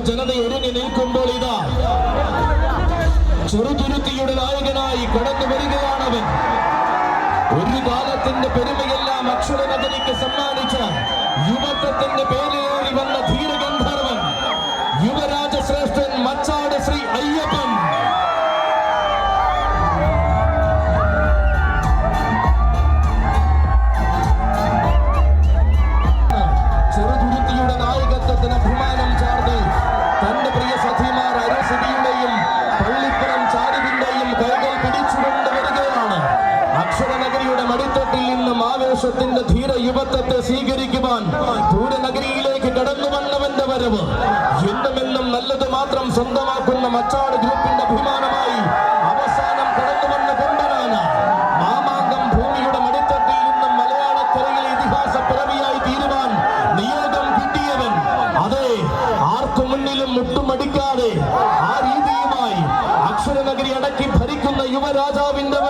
ജനത ഒരുങ്ങി നിൽക്കുമ്പോൾ ഇതാ. ചെറുതുരുത്തിയുടെ നായകനായി കടന്നു വരികയാണവൻ ഒരു കാലത്തിന്റെ പെരുമയെല്ലാം അക്ഷരനഗരിക്ക് സമ്മാനിച്ച യുവത്വത്തിന്റെ പേരിലേറി മടിത്തട്ടിൽ നിന്നും ആവേശത്തിന്റെ ധീര യുവത്വത്തെ സ്വീകരിക്കുവാൻ പൂരനഗരിയിലേക്ക് കടന്നു വന്നവന്റെ വരവ്. എന്തുമെന്നും നല്ലത് മാത്രം സ്വന്തമാക്കുന്ന മച്ചാട് ഗ്രൂപ്പിന്റെ അഭിമാനമായി അവസാനം മാമാങ്കം മടിത്തട്ടിൽ നിന്നും നിയോഗം അതെ മുന്നിലും ആ രീതിയുമായി അക്ഷരനഗരി അടക്കി ഭരിക്കുന്ന യുവരാജാവിന്റെ